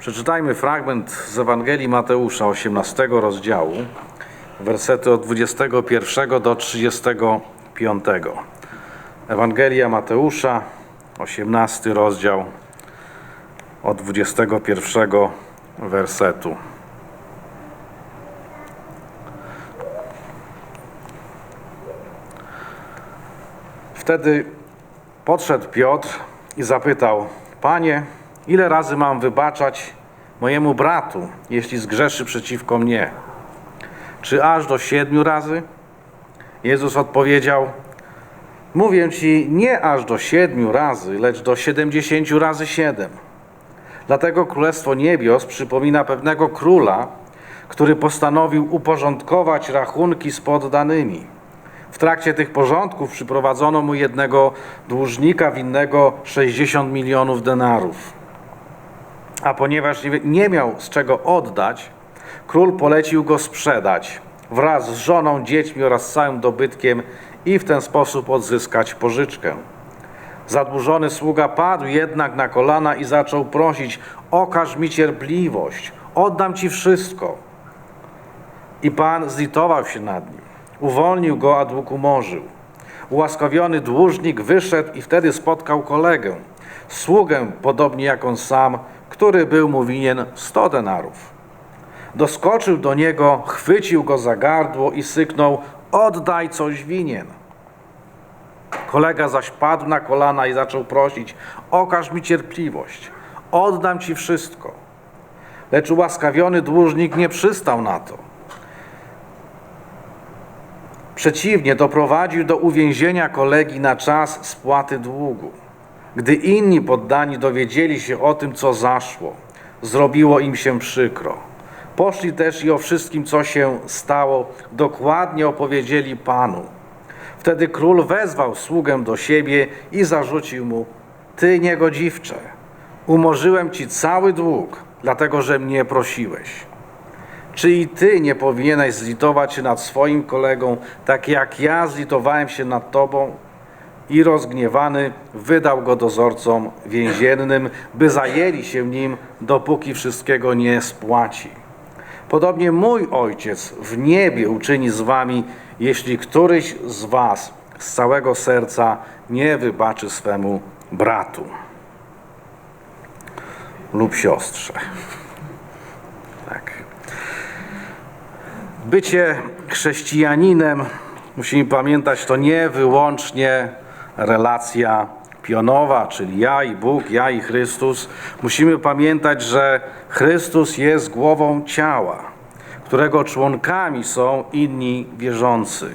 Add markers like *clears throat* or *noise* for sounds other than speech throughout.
Przeczytajmy fragment z Ewangelii Mateusza, 18 rozdziału, wersety od 21 do 35. Ewangelia Mateusza, 18 rozdział, od 21 wersetu. Wtedy podszedł Piotr i zapytał: Panie, ile razy mam wybaczać mojemu bratu, jeśli zgrzeszy przeciwko mnie? Czy aż do siedmiu razy? Jezus odpowiedział: Mówię ci nie aż do siedmiu razy, lecz do siedemdziesięciu razy siedem. Dlatego Królestwo Niebios przypomina pewnego króla, który postanowił uporządkować rachunki z poddanymi. W trakcie tych porządków przyprowadzono mu jednego dłużnika winnego 60 milionów denarów. A ponieważ nie- miał z czego oddać, król polecił go sprzedać wraz z żoną, dziećmi oraz całym dobytkiem i w ten sposób odzyskać pożyczkę. Zadłużony sługa padł jednak na kolana i zaczął prosić: Okaż mi cierpliwość, oddam ci wszystko. I Pan zlitował się nad nim. Uwolnił go, a dług umorzył. Ułaskawiony dłużnik wyszedł i wtedy spotkał kolegę, sługę, podobnie jak on sam, który był mu winien sto denarów. Doskoczył do niego, chwycił go za gardło i syknął: Oddaj coś winien. Kolega zaś padł na kolana i zaczął prosić: Okaż mi cierpliwość, oddam ci wszystko. Lecz ułaskawiony dłużnik nie przystał na to. Przeciwnie, doprowadził do uwięzienia kolegi na czas spłaty długu. Gdy inni poddani dowiedzieli się o tym, co zaszło, zrobiło im się przykro. Poszli też i o wszystkim, co się stało, dokładnie opowiedzieli Panu. Wtedy król wezwał sługę do siebie i zarzucił mu: Ty niegodziwcze, umorzyłem ci cały dług, dlatego że mnie prosiłeś. Czy i ty nie powinieneś zlitować się nad swoim kolegą, tak jak ja zlitowałem się nad tobą? I rozgniewany wydał go dozorcom więziennym, by zajęli się nim, dopóki wszystkiego nie spłaci. Podobnie mój ojciec w niebie uczyni z wami, jeśli któryś z was z całego serca nie wybaczy swemu bratu lub siostrze. Tak. Bycie chrześcijaninem, musimy pamiętać, to nie wyłącznie relacja pionowa, czyli ja i Bóg, ja i Chrystus. Musimy pamiętać, że Chrystus jest głową ciała, którego członkami są inni wierzący.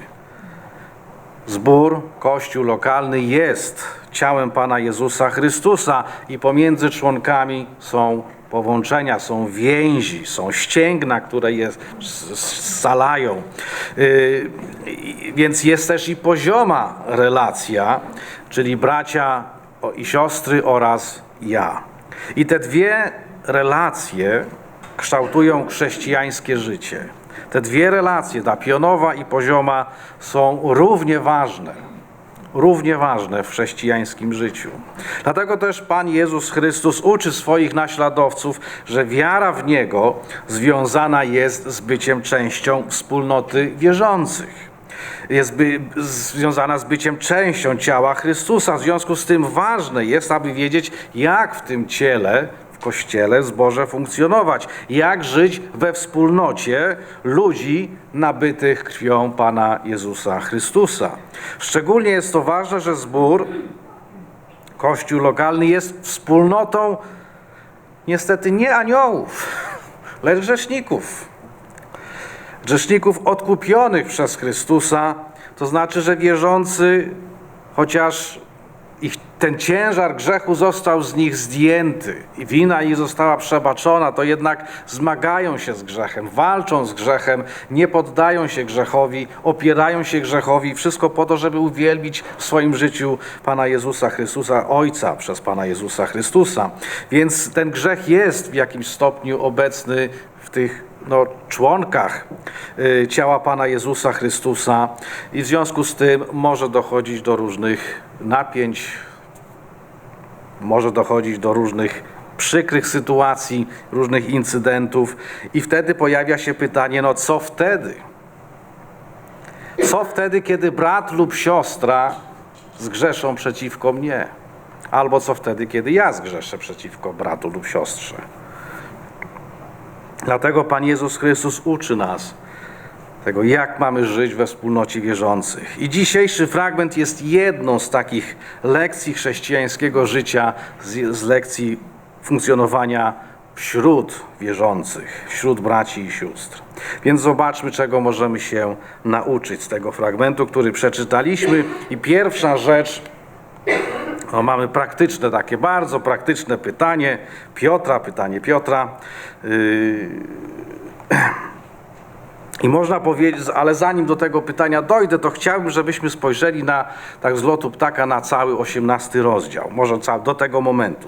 Zbór, kościół lokalny jest ciałem Pana Jezusa Chrystusa i pomiędzy członkami są połączenia, są więzi, są ścięgna, które je scalają. I- Więc jest też i pozioma relacja, czyli bracia i siostry oraz ja. I te dwie relacje kształtują chrześcijańskie życie. Te dwie relacje, ta pionowa i pozioma, są równie ważne równie ważne w chrześcijańskim życiu. Dlatego też Pan Jezus Chrystus uczy swoich naśladowców, że wiara w Niego związana jest z byciem częścią wspólnoty wierzących. Jest by, związana z byciem częścią ciała Chrystusa. W związku z tym ważne jest, aby wiedzieć, jak w tym ciele, Kościele, w zborze funkcjonować, jak żyć we wspólnocie ludzi nabytych krwią Pana Jezusa Chrystusa. Szczególnie jest to ważne, że zbór, Kościół lokalny jest wspólnotą niestety nie aniołów, lecz grzeszników. Grzeszników odkupionych przez Chrystusa, to znaczy, że wierzący, chociaż ich ten ciężar grzechu został z nich zdjęty. I wina ich została przebaczona, to jednak zmagają się z grzechem, walczą z grzechem, nie poddają się grzechowi, opierają się grzechowi, wszystko po to, żeby uwielbić w swoim życiu Pana Jezusa Chrystusa, Ojca przez Pana Jezusa Chrystusa. Więc ten grzech jest w jakimś stopniu obecny w tych no, członkach y, ciała Pana Jezusa Chrystusa. I w związku z tym może dochodzić do różnych napięć, może dochodzić do różnych przykrych sytuacji, różnych incydentów, i wtedy pojawia się pytanie: no co wtedy? Co wtedy, kiedy brat lub siostra zgrzeszą przeciwko mnie? Albo co wtedy, kiedy ja zgrzeszę przeciwko bratu lub siostrze? Dlatego Pan Jezus Chrystus uczy nas tego, jak mamy żyć we wspólnocie wierzących. I dzisiejszy fragment jest jedną z takich lekcji chrześcijańskiego życia, z, z lekcji funkcjonowania wśród wierzących, wśród braci i sióstr. Więc zobaczmy, czego możemy się nauczyć z tego fragmentu, który przeczytaliśmy. I pierwsza rzecz, no, mamy praktyczne, takie bardzo praktyczne pytanie Piotra, pytanie Piotra. Yy... *clears throat* I można powiedzieć, ale zanim do tego pytania dojdę, to chciałbym, żebyśmy spojrzeli na, tak z lotu ptaka, na cały osiemnasty rozdział. Może do tego momentu.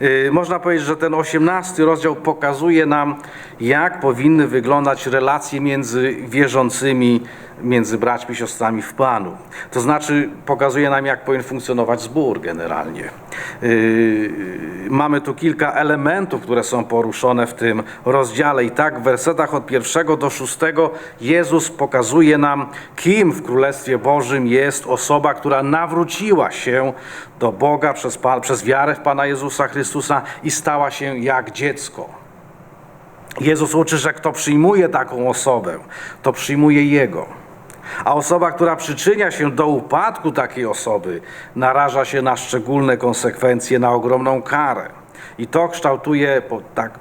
Yy, można powiedzieć, że ten osiemnasty rozdział pokazuje nam, jak powinny wyglądać relacje między wierzącymi, między braćmi i siostrami w Panu. To znaczy, pokazuje nam, jak powinien funkcjonować zbór generalnie. Yy, mamy tu kilka elementów, które są poruszone w tym rozdziale. I tak w wersetach od pierwszego do szóstego Jezus pokazuje nam, kim w Królestwie Bożym jest osoba, która nawróciła się do Boga przez, przez wiarę w Pana Jezusa Chrystusa i stała się jak dziecko. Jezus uczy, że kto przyjmuje taką osobę, to przyjmuje Jego. A osoba, która przyczynia się do upadku takiej osoby, naraża się na szczególne konsekwencje, na ogromną karę. I to kształtuje, tak,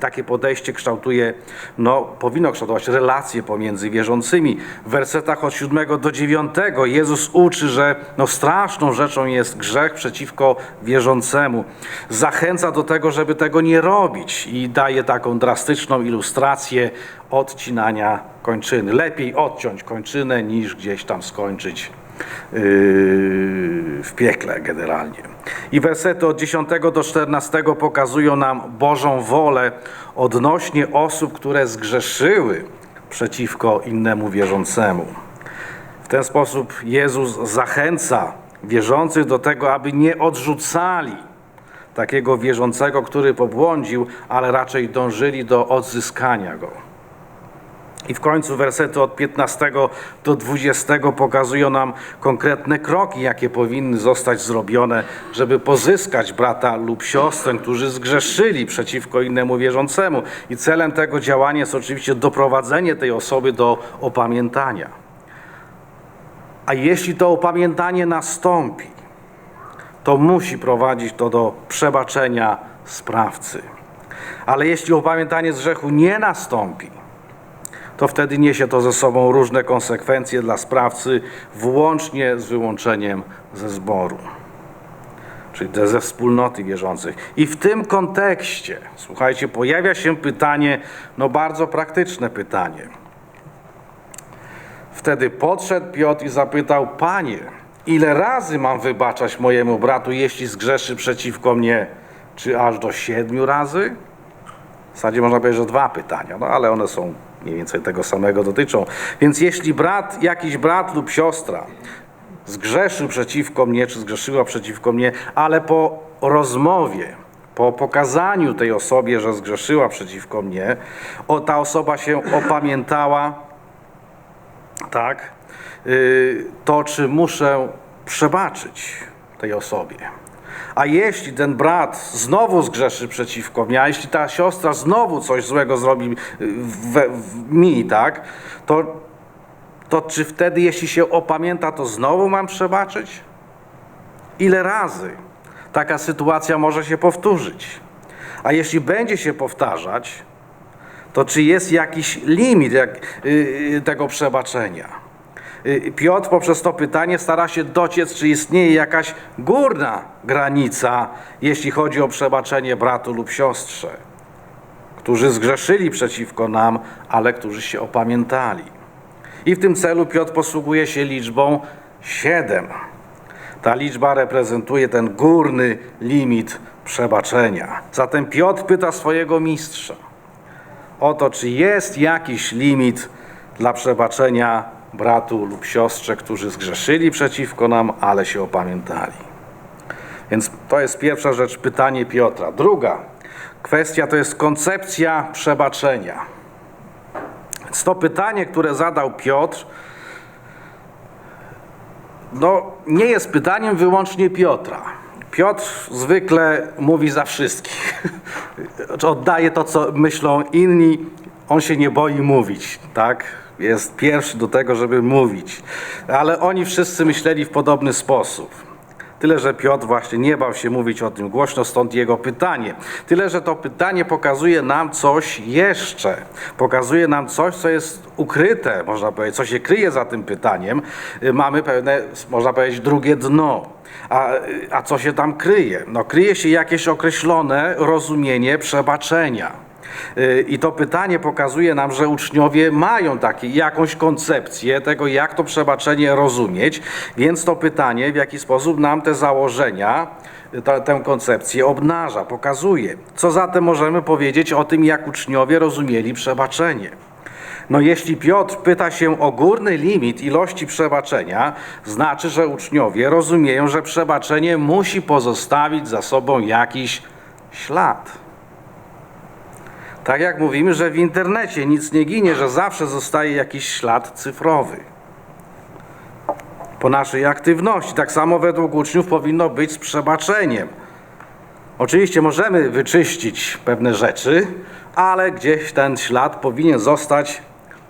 takie podejście kształtuje, no, powinno kształtować relacje pomiędzy wierzącymi. W wersetach od 7 do 9 Jezus uczy, że no, straszną rzeczą jest grzech przeciwko wierzącemu. Zachęca do tego, żeby tego nie robić i daje taką drastyczną ilustrację odcinania kończyny. Lepiej odciąć kończynę niż gdzieś tam skończyć yy, w piekle generalnie. I wersety od 10 do 14 pokazują nam Bożą wolę odnośnie osób, które zgrzeszyły przeciwko innemu wierzącemu. W ten sposób Jezus zachęca wierzących do tego, aby nie odrzucali takiego wierzącego, który pobłądził, ale raczej dążyli do odzyskania go. I w końcu wersety od 15 do 20 pokazują nam konkretne kroki, jakie powinny zostać zrobione, żeby pozyskać brata lub siostrę, którzy zgrzeszyli przeciwko innemu wierzącemu. I celem tego działania jest oczywiście doprowadzenie tej osoby do opamiętania. A jeśli to opamiętanie nastąpi, to musi prowadzić to do przebaczenia sprawcy. Ale jeśli opamiętanie z grzechu nie nastąpi, to wtedy niesie to ze sobą różne konsekwencje dla sprawcy, włącznie z wyłączeniem ze zboru, czyli ze wspólnoty wierzących. I w tym kontekście, słuchajcie, pojawia się pytanie, no bardzo praktyczne pytanie. Wtedy podszedł Piotr i zapytał: Panie, ile razy mam wybaczać mojemu bratu, jeśli zgrzeszy przeciwko mnie? Czy aż do siedmiu razy? W zasadzie można powiedzieć, że dwa pytania, no ale one są mniej więcej tego samego dotyczą. Więc jeśli brat, jakiś brat lub siostra zgrzeszył przeciwko mnie, czy zgrzeszyła przeciwko mnie, ale po rozmowie, po pokazaniu tej osobie, że zgrzeszyła przeciwko mnie, o, ta osoba się opamiętała, tak, y, to czy muszę przebaczyć tej osobie. A jeśli ten brat znowu zgrzeszy przeciwko mnie, a jeśli ta siostra znowu coś złego zrobi y, w mi, tak, to, to czy wtedy, jeśli się opamięta, to znowu mam przebaczyć? Ile razy taka sytuacja może się powtórzyć? A jeśli będzie się powtarzać, to czy jest jakiś limit jak, y, y, tego przebaczenia? Y, Piotr poprzez to pytanie stara się dociec, czy istnieje jakaś górna granica, jeśli chodzi o przebaczenie bratu lub siostrze, którzy zgrzeszyli przeciwko nam, ale którzy się opamiętali. I w tym celu Piotr posługuje się liczbą 7. Ta liczba reprezentuje ten górny limit przebaczenia. Zatem Piotr pyta swojego mistrza o to, czy jest jakiś limit dla przebaczenia bratu lub siostrze, którzy zgrzeszyli przeciwko nam, ale się opamiętali. Więc to jest pierwsza rzecz, pytanie Piotra. Druga kwestia to jest koncepcja przebaczenia. Więc to pytanie, które zadał Piotr, no, nie jest pytaniem wyłącznie Piotra. Piotr zwykle mówi za wszystkich. *laughs* Oddaje to, co myślą inni. On się nie boi mówić, tak? Jest pierwszy do tego, żeby mówić. Ale oni wszyscy myśleli w podobny sposób. Tyle, że Piotr właśnie nie bał się mówić o tym głośno, stąd jego pytanie. Tyle, że to pytanie pokazuje nam coś jeszcze. Pokazuje nam coś, co jest ukryte, można powiedzieć, co się kryje za tym pytaniem. Y, Mamy pewne, można powiedzieć, drugie dno. A, a co się tam kryje? No, kryje się jakieś określone rozumienie przebaczenia. I to pytanie pokazuje nam, że uczniowie mają takie, jakąś koncepcję tego, jak to przebaczenie rozumieć, więc to pytanie w jaki sposób nam te założenia, ta, tę koncepcję obnaża, pokazuje. Co zatem możemy powiedzieć o tym, jak uczniowie rozumieli przebaczenie? No jeśli Piotr pyta się o górny limit ilości przebaczenia, znaczy, że uczniowie rozumieją, że przebaczenie musi pozostawić za sobą jakiś ślad. Tak jak mówimy, że w internecie nic nie ginie, że zawsze zostaje jakiś ślad cyfrowy. Po naszej aktywności. Tak samo według uczniów powinno być z przebaczeniem. Oczywiście możemy wyczyścić pewne rzeczy, ale gdzieś ten ślad powinien zostać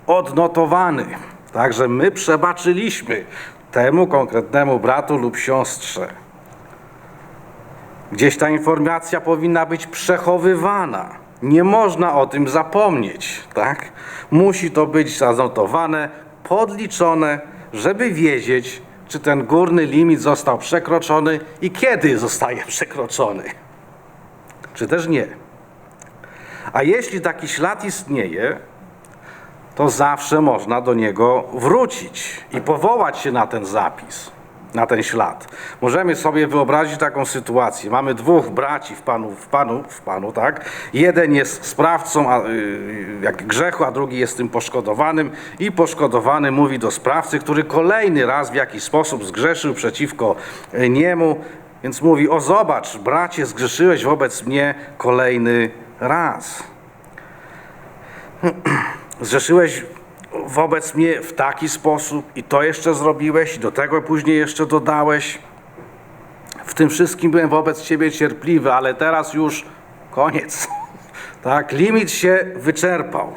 odnotowany. Także my przebaczyliśmy temu konkretnemu bratu lub siostrze. Gdzieś ta informacja powinna być przechowywana. Nie można o tym zapomnieć, tak? Musi to być zanotowane, podliczone, żeby wiedzieć, czy ten górny limit został przekroczony i kiedy zostaje przekroczony. Czy też nie. A jeśli taki ślad istnieje, to zawsze można do niego wrócić i powołać się na ten zapis, na ten ślad. Możemy sobie wyobrazić taką sytuację. Mamy dwóch braci w Panu, w Panu, w Panu tak? Jeden jest sprawcą a, y, jak grzechu, a drugi jest tym poszkodowanym i poszkodowany mówi do sprawcy, który kolejny raz w jakiś sposób zgrzeszył przeciwko y, niemu, więc mówi, o zobacz, bracie, zgrzeszyłeś wobec mnie kolejny raz. *clears throat* Zrzeszyłeś wobec mnie w taki sposób i to jeszcze zrobiłeś, i do tego później jeszcze dodałeś. W tym wszystkim byłem wobec Ciebie cierpliwy, ale teraz już koniec. *laughs* Tak, limit się wyczerpał.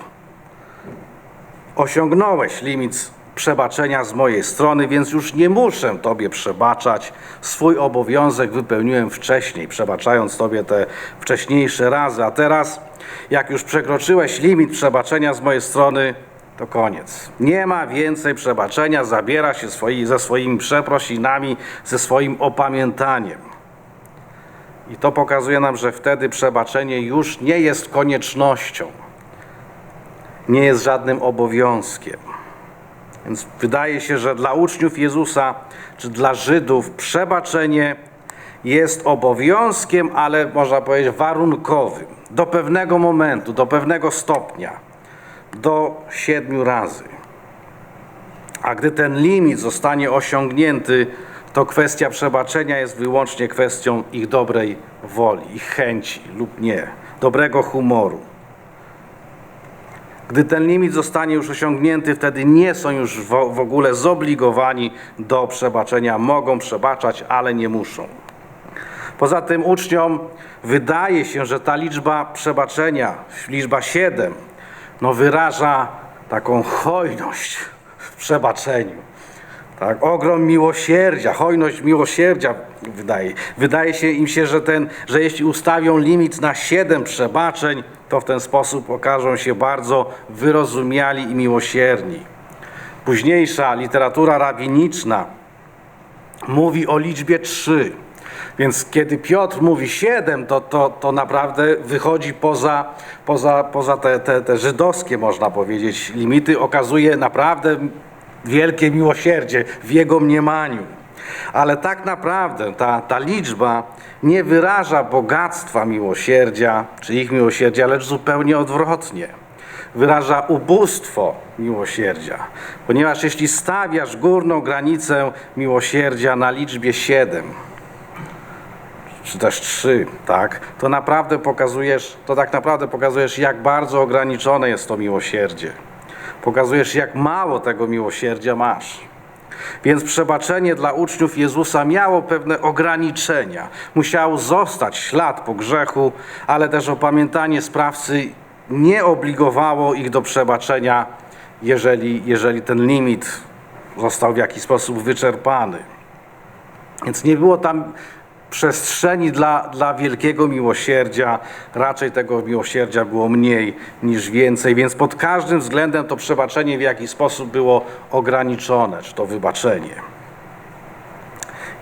Osiągnąłeś limit przebaczenia z mojej strony, więc już nie muszę Tobie przebaczać. Swój obowiązek wypełniłem wcześniej, przebaczając Tobie te wcześniejsze razy, a teraz, jak już przekroczyłeś limit przebaczenia z mojej strony, to koniec. Nie ma więcej przebaczenia, zabiera się swoi, ze swoimi przeprosinami, ze swoim opamiętaniem. I to pokazuje nam, że wtedy przebaczenie już nie jest koniecznością, nie jest żadnym obowiązkiem. Więc wydaje się, że dla uczniów Jezusa czy dla Żydów przebaczenie jest obowiązkiem, ale można powiedzieć warunkowym. Do pewnego momentu, do pewnego stopnia, do siedmiu razy. A gdy ten limit zostanie osiągnięty, to kwestia przebaczenia jest wyłącznie kwestią ich dobrej woli, ich chęci lub nie, dobrego humoru. Gdy ten limit zostanie już osiągnięty, wtedy nie są już w, ogóle zobligowani do przebaczenia. Mogą przebaczać, ale nie muszą. Poza tym uczniom wydaje się, że ta liczba przebaczenia, liczba 7, no wyraża taką hojność w przebaczeniu. Tak, ogrom miłosierdzia, hojność miłosierdzia wydaje. Wydaje się im się, że, ten, że jeśli ustawią limit na siedem przebaczeń, to w ten sposób okażą się bardzo wyrozumiali i miłosierni. Późniejsza literatura rabiniczna mówi o liczbie trzy. Więc kiedy Piotr mówi siedem, to, to, to naprawdę wychodzi poza, poza, poza te, te, te żydowskie, można powiedzieć, limity. Okazuje naprawdę wielkie miłosierdzie w jego mniemaniu. Ale tak naprawdę ta, ta liczba nie wyraża bogactwa miłosierdzia, czy ich miłosierdzia, lecz zupełnie odwrotnie. Wyraża ubóstwo miłosierdzia. Ponieważ jeśli stawiasz górną granicę miłosierdzia na liczbie 7, czy też trzy, tak, to naprawdę pokazujesz, to tak naprawdę pokazujesz, jak bardzo ograniczone jest to miłosierdzie. Pokazujesz, jak mało tego miłosierdzia masz. Więc przebaczenie dla uczniów Jezusa miało pewne ograniczenia. Musiał zostać ślad po grzechu, ale też opamiętanie sprawcy nie obligowało ich do przebaczenia, jeżeli, jeżeli ten limit został w jakiś sposób wyczerpany. Więc nie było tam przestrzeni dla, dla wielkiego miłosierdzia, raczej tego miłosierdzia było mniej niż więcej, więc pod każdym względem to przebaczenie w jakiś sposób było ograniczone, czy to wybaczenie.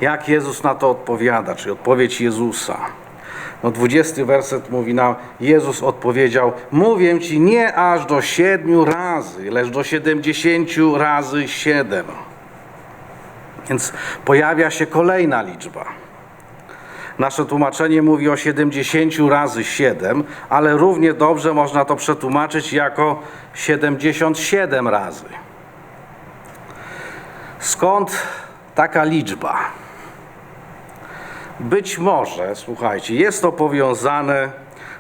Jak Jezus na to odpowiada, czy odpowiedź Jezusa? No 20 werset mówi nam, Jezus odpowiedział, mówię Ci nie aż do siedmiu razy, lecz do siedemdziesięciu razy siedem. Więc pojawia się kolejna liczba. Nasze tłumaczenie mówi o 70 razy 7, ale równie dobrze można to przetłumaczyć jako 77 razy. Skąd taka liczba? Być może, słuchajcie, jest to powiązane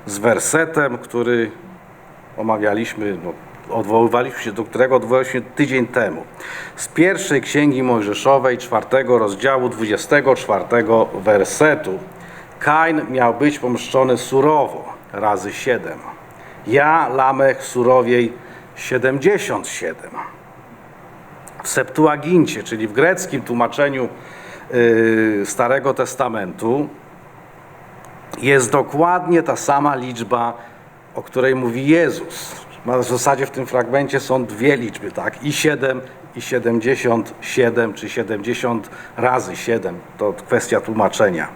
z wersetem, który omawialiśmy, no, odwoływaliśmy się, do którego odwoływaliśmy tydzień temu. Z pierwszej księgi Mojżeszowej, czwartego rozdziału, 24 wersetu. Kain miał być pomszczony surowo, razy 7. Ja, Lamech, surowiej 77. W Septuagincie, czyli w greckim tłumaczeniu yy, Starego Testamentu, jest dokładnie ta sama liczba, o której mówi Jezus. W zasadzie w tym fragmencie są dwie liczby, tak? I 7, i 77, czy 70 razy 7. To kwestia tłumaczenia.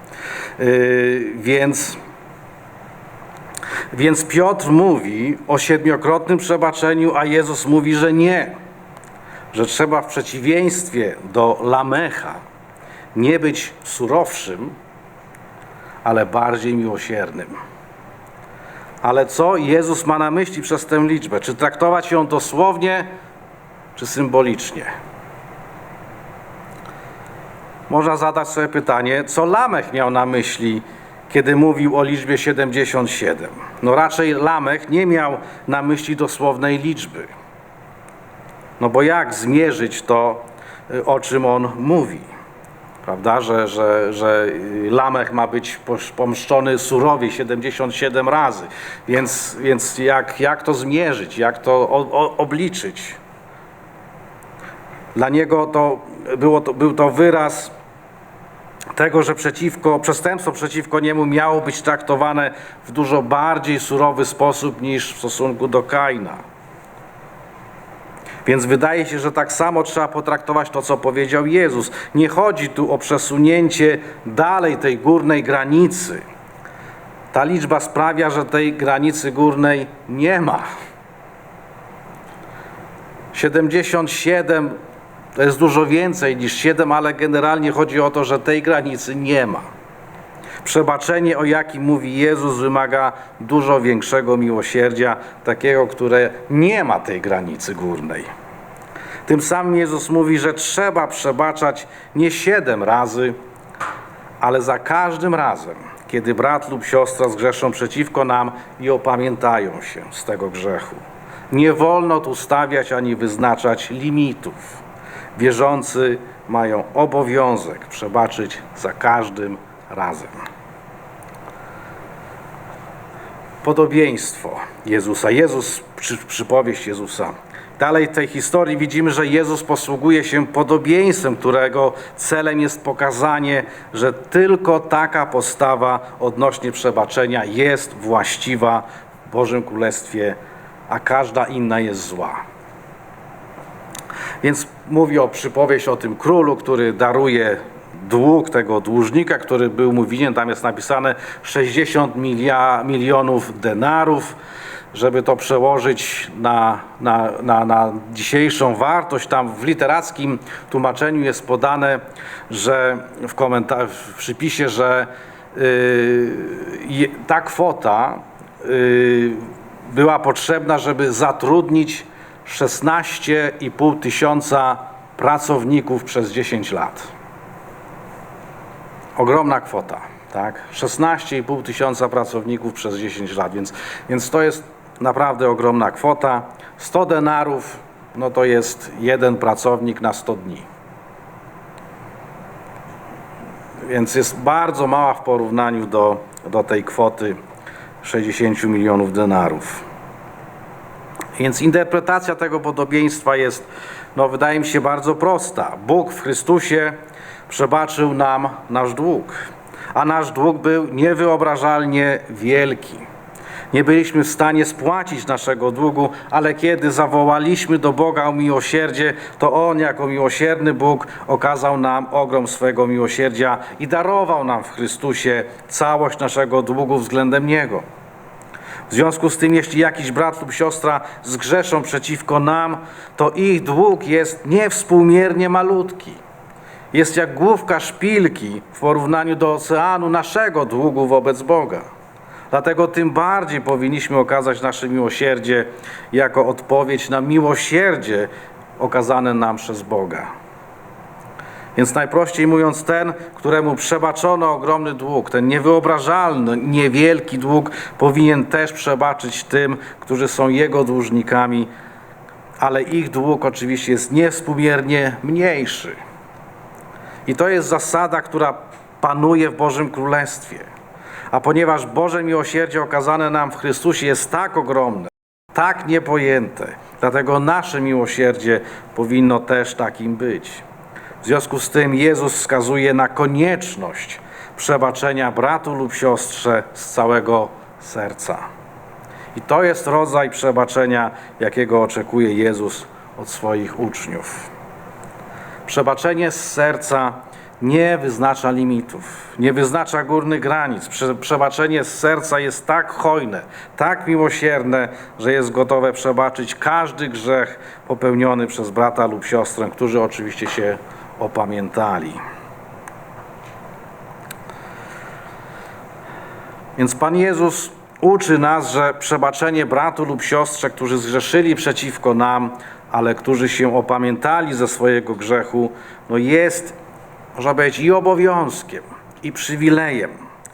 Yy, więc, więc Piotr mówi o siedmiokrotnym przebaczeniu, a Jezus mówi, że nie. Że trzeba w przeciwieństwie do Lamecha nie być surowszym, ale bardziej miłosiernym. Ale co Jezus ma na myśli przez tę liczbę? Czy traktować ją dosłownie, czy symbolicznie? Można zadać sobie pytanie, co Lamech miał na myśli, kiedy mówił o liczbie 77. No raczej Lamech nie miał na myśli dosłownej liczby. No bo jak zmierzyć to, o czym on mówi? Prawda, że, że, że Lamech ma być pomszczony surowie 77 razy. Więc, więc jak, jak to zmierzyć, jak to o, o, obliczyć? Dla niego to, było to był to wyraz tego, że przeciwko, przestępstwo przeciwko niemu miało być traktowane w dużo bardziej surowy sposób niż w stosunku do Kaina. Więc wydaje się, że tak samo trzeba potraktować to, co powiedział Jezus. Nie chodzi tu o przesunięcie dalej tej górnej granicy. Ta liczba sprawia, że tej granicy górnej nie ma. 77 to jest dużo więcej niż 7, ale generalnie chodzi o to, że tej granicy nie ma. Przebaczenie, o jakim mówi Jezus, wymaga dużo większego miłosierdzia, takiego, które nie ma tej granicy górnej. Tym samym Jezus mówi, że trzeba przebaczać nie siedem razy, ale za każdym razem, kiedy brat lub siostra zgrzeszą przeciwko nam i opamiętają się z tego grzechu. Nie wolno tu stawiać ani wyznaczać limitów. Wierzący mają obowiązek przebaczyć za każdym razem podobieństwo Jezusa. Jezus, przy, przypowieść Jezusa. Dalej w tej historii widzimy, że Jezus posługuje się podobieństwem, którego celem jest pokazanie, że tylko taka postawa odnośnie przebaczenia jest właściwa w Bożym Królestwie, a każda inna jest zła. Więc mówi o przypowieść o tym królu, który daruje dług tego dłużnika, który był mu winien, tam jest napisane 60 milia, milionów denarów, żeby to przełożyć na, na, na, na dzisiejszą wartość. Tam w literackim tłumaczeniu jest podane, że w, komentarzu, w przypisie, że yy, ta kwota yy, była potrzebna, żeby zatrudnić 16,5 tysiąca pracowników przez 10 lat. Ogromna kwota, tak? 16,5 tysiąca pracowników przez 10 lat, więc, więc to jest naprawdę ogromna kwota. 100 denarów, no to jest jeden pracownik na 100 dni. Więc jest bardzo mała w porównaniu do, do tej kwoty 60 milionów denarów. Więc interpretacja tego podobieństwa jest, no wydaje mi się, bardzo prosta. Bóg w Chrystusie przebaczył nam nasz dług, a nasz dług był niewyobrażalnie wielki. Nie byliśmy w stanie spłacić naszego długu, ale kiedy zawołaliśmy do Boga o miłosierdzie, to On jako miłosierny Bóg okazał nam ogrom swego miłosierdzia i darował nam w Chrystusie całość naszego długu względem Niego. W związku z tym, jeśli jakiś brat lub siostra zgrzeszą przeciwko nam, to ich dług jest niewspółmiernie malutki. Jest jak główka szpilki w porównaniu do oceanu naszego długu wobec Boga. Dlatego tym bardziej powinniśmy okazać nasze miłosierdzie jako odpowiedź na miłosierdzie okazane nam przez Boga. Więc najprościej mówiąc, ten, któremu przebaczono ogromny dług, ten niewyobrażalny, niewielki dług, powinien też przebaczyć tym, którzy są jego dłużnikami, ale ich dług oczywiście jest niewspółmiernie mniejszy. I to jest zasada, która panuje w Bożym Królestwie. A ponieważ Boże miłosierdzie okazane nam w Chrystusie jest tak ogromne, tak niepojęte, dlatego nasze miłosierdzie powinno też takim być. W związku z tym Jezus wskazuje na konieczność przebaczenia bratu lub siostrze z całego serca. I to jest rodzaj przebaczenia, jakiego oczekuje Jezus od swoich uczniów. Przebaczenie z serca nie wyznacza limitów, nie wyznacza górnych granic. Prze przebaczenie z serca jest tak hojne, tak miłosierne, że jest gotowe przebaczyć każdy grzech popełniony przez brata lub siostrę, którzy oczywiście się opamiętali. Więc Pan Jezus uczy nas, że przebaczenie bratu lub siostrze, którzy zgrzeszyli przeciwko nam, ale którzy się opamiętali ze swojego grzechu, no jest, można powiedzieć, i obowiązkiem, i przywilejem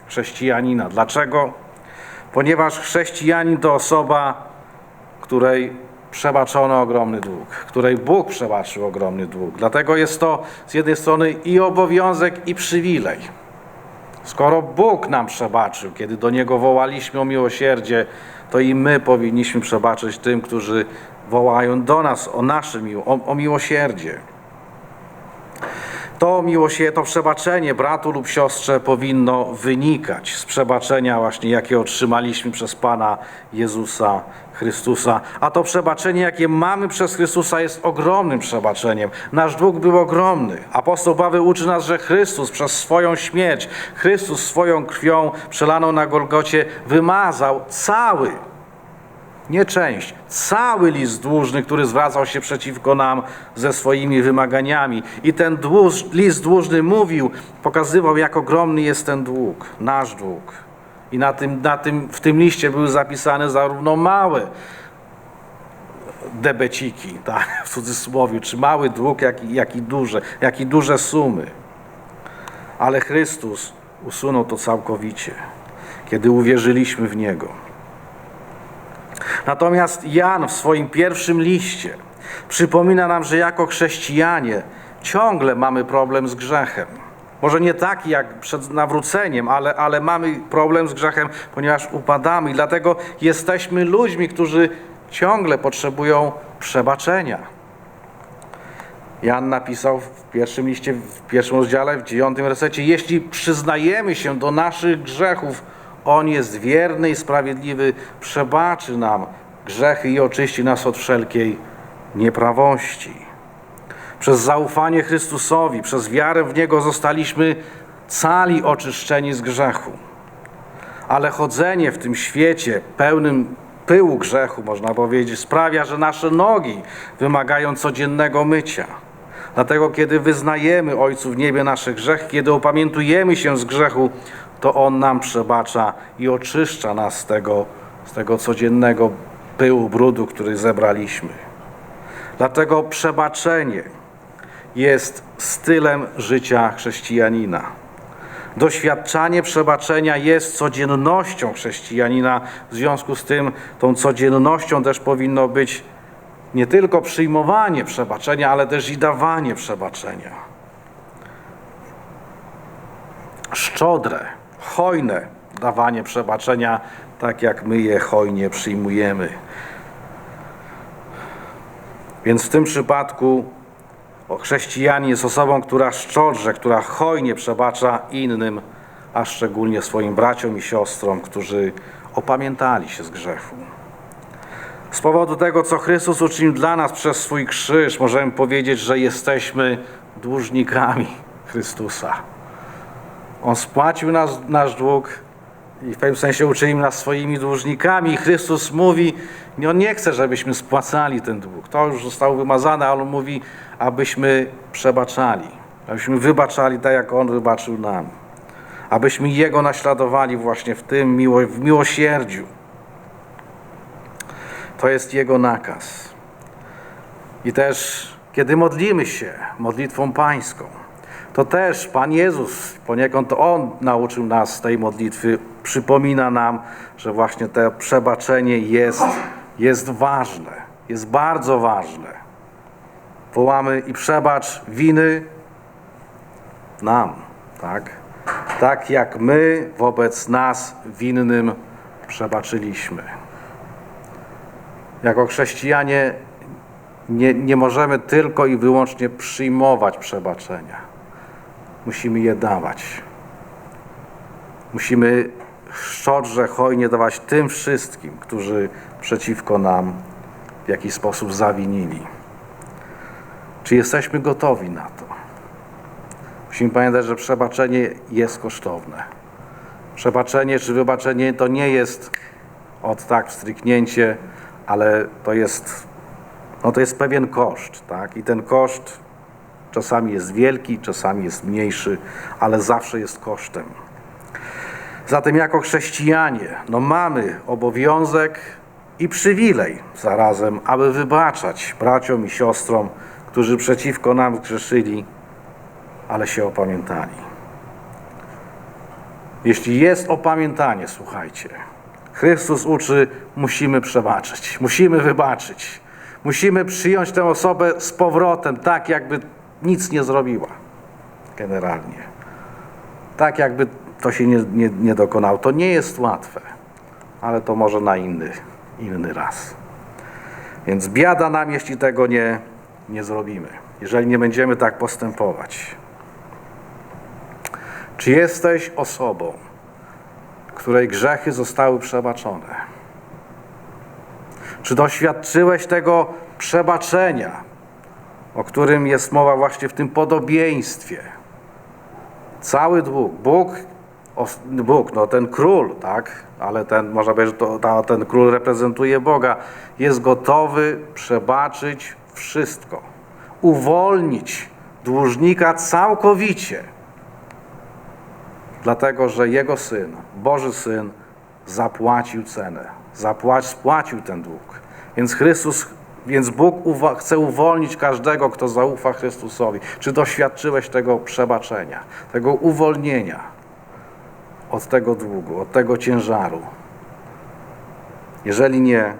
chrześcijanina. Dlaczego? Ponieważ chrześcijanin to osoba, której przebaczono ogromny dług, której Bóg przebaczył ogromny dług. Dlatego jest to z jednej strony i obowiązek, i przywilej. Skoro Bóg nam przebaczył, kiedy do Niego wołaliśmy o miłosierdzie, to i my powinniśmy przebaczyć tym, którzy wołają do nas o nasze miło, o, o miłosierdzie. To miłosierdzie, to przebaczenie bratu lub siostrze powinno wynikać z przebaczenia właśnie, jakie otrzymaliśmy przez Pana Jezusa Chrystusa. A to przebaczenie, jakie mamy przez Chrystusa jest ogromnym przebaczeniem. Nasz dług był ogromny. Apostoł Paweł uczy nas, że Chrystus przez swoją śmierć, Chrystus swoją krwią przelaną na Golgocie wymazał cały nie część, cały list dłużny, który zwracał się przeciwko nam ze swoimi wymaganiami. I ten dłuż, list dłużny mówił, pokazywał, jak ogromny jest ten dług, nasz dług. I na tym, na tym, w tym liście były zapisane zarówno małe debeciki, *laughs* tak, w cudzysłowie, czy mały dług, jak jak i duże, jak i duże sumy. Ale Chrystus usunął to całkowicie, kiedy uwierzyliśmy w Niego. Natomiast Jan w swoim pierwszym liście przypomina nam, że jako chrześcijanie ciągle mamy problem z grzechem. Może nie taki jak przed nawróceniem, ale, ale mamy problem z grzechem, ponieważ upadamy i dlatego jesteśmy ludźmi, którzy ciągle potrzebują przebaczenia. Jan napisał w pierwszym liście, w pierwszym rozdziale, w dziewiątym resecie, jeśli przyznajemy się do naszych grzechów, On jest wierny i sprawiedliwy, przebaczy nam grzechy i oczyści nas od wszelkiej nieprawości. Przez zaufanie Chrystusowi, przez wiarę w Niego zostaliśmy cali oczyszczeni z grzechu. Ale chodzenie w tym świecie pełnym pyłu grzechu, można powiedzieć, sprawia, że nasze nogi wymagają codziennego mycia. Dlatego, kiedy wyznajemy Ojcu w niebie nasze grzechy, kiedy opamiętujemy się z grzechu, to On nam przebacza i oczyszcza nas z tego, z tego codziennego pyłu, brudu, który zebraliśmy. Dlatego przebaczenie jest stylem życia chrześcijanina. Doświadczanie przebaczenia jest codziennością chrześcijanina. W związku z tym, tą codziennością też powinno być nie tylko przyjmowanie przebaczenia, ale też i dawanie przebaczenia. Szczodre, hojne dawanie przebaczenia, tak jak my je hojnie przyjmujemy. Więc w tym przypadku chrześcijanin jest osobą, która szczodrze, która hojnie przebacza innym, a szczególnie swoim braciom i siostrom, którzy opamiętali się z grzechu. Z powodu tego, co Chrystus uczynił dla nas przez swój krzyż, możemy powiedzieć, że jesteśmy dłużnikami Chrystusa. On spłacił nas, nasz dług i w pewnym sensie uczynił nas swoimi dłużnikami. Chrystus mówi, on nie chce, żebyśmy spłacali ten dług. To już zostało wymazane, ale on mówi, abyśmy przebaczali, abyśmy wybaczali tak, jak On wybaczył nam. Abyśmy Jego naśladowali właśnie w tym miło, w miłosierdziu. To jest Jego nakaz. I też, kiedy modlimy się modlitwą pańską, to też Pan Jezus, poniekąd On nauczył nas tej modlitwy, przypomina nam, że właśnie to przebaczenie jest, jest ważne, jest bardzo ważne. Wołamy i przebacz winy nam, tak? Tak jak my wobec nas winnym przebaczyliśmy. Jako chrześcijanie nie, nie możemy tylko i wyłącznie przyjmować przebaczenia. Musimy je dawać. Musimy szczodrze, hojnie dawać tym wszystkim, którzy przeciwko nam w jakiś sposób zawinili. Czy jesteśmy gotowi na to? Musimy pamiętać, że przebaczenie jest kosztowne. Przebaczenie czy wybaczenie to nie jest od tak wstryknięcie, ale to jest, no to jest pewien koszt, tak? I ten koszt czasami jest wielki, czasami jest mniejszy, ale zawsze jest kosztem. Zatem jako chrześcijanie, no mamy obowiązek i przywilej zarazem, aby wybaczać braciom i siostrom, którzy przeciwko nam grzeszyli, ale się opamiętali. Jeśli jest opamiętanie, słuchajcie, Chrystus uczy, musimy przebaczyć, musimy wybaczyć, musimy przyjąć tę osobę z powrotem, tak jakby nic nie zrobiła, generalnie. Tak jakby to się nie, nie, nie dokonało. To nie jest łatwe, ale to może na inny, inny raz. Więc biada nam, jeśli tego nie, nie zrobimy, jeżeli nie będziemy tak postępować. Czy jesteś osobą, której grzechy zostały przebaczone? Czy doświadczyłeś tego przebaczenia, o którym jest mowa właśnie w tym podobieństwie? Cały dług. Bóg, Bóg, no ten król, tak, ale ten, można powiedzieć, że to, ten król reprezentuje Boga, jest gotowy przebaczyć wszystko. Uwolnić dłużnika całkowicie. Dlatego, że jego syn, Boży syn, zapłacił cenę. Zapłać, spłacił ten dług. Więc Chrystus, więc Bóg uwa chce uwolnić każdego, kto zaufa Chrystusowi. Czy doświadczyłeś tego przebaczenia, tego uwolnienia od tego długu, od tego ciężaru? Jeżeli nie,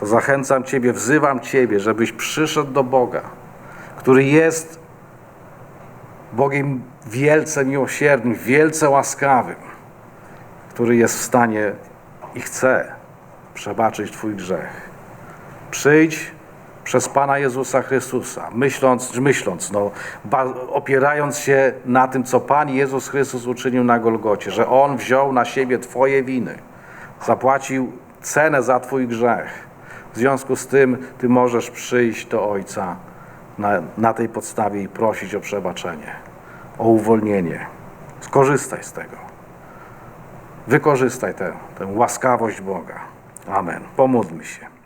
to zachęcam Ciebie, wzywam Ciebie, żebyś przyszedł do Boga, który jest Bogiem wielce miłosiernym, wielce łaskawym, który jest w stanie i chce przebaczyć Twój grzech. Przyjdź przez Pana Jezusa Chrystusa, myśląc, myśląc no, opierając się na tym, co Pan Jezus Chrystus uczynił na Golgocie, że On wziął na siebie Twoje winy, zapłacił cenę za Twój grzech w związku z tym Ty możesz przyjść do Ojca na, na tej podstawie i prosić o przebaczenie, o uwolnienie. Skorzystaj z tego. Wykorzystaj tę, tę łaskawość Boga. Amen. Pomódlmy się.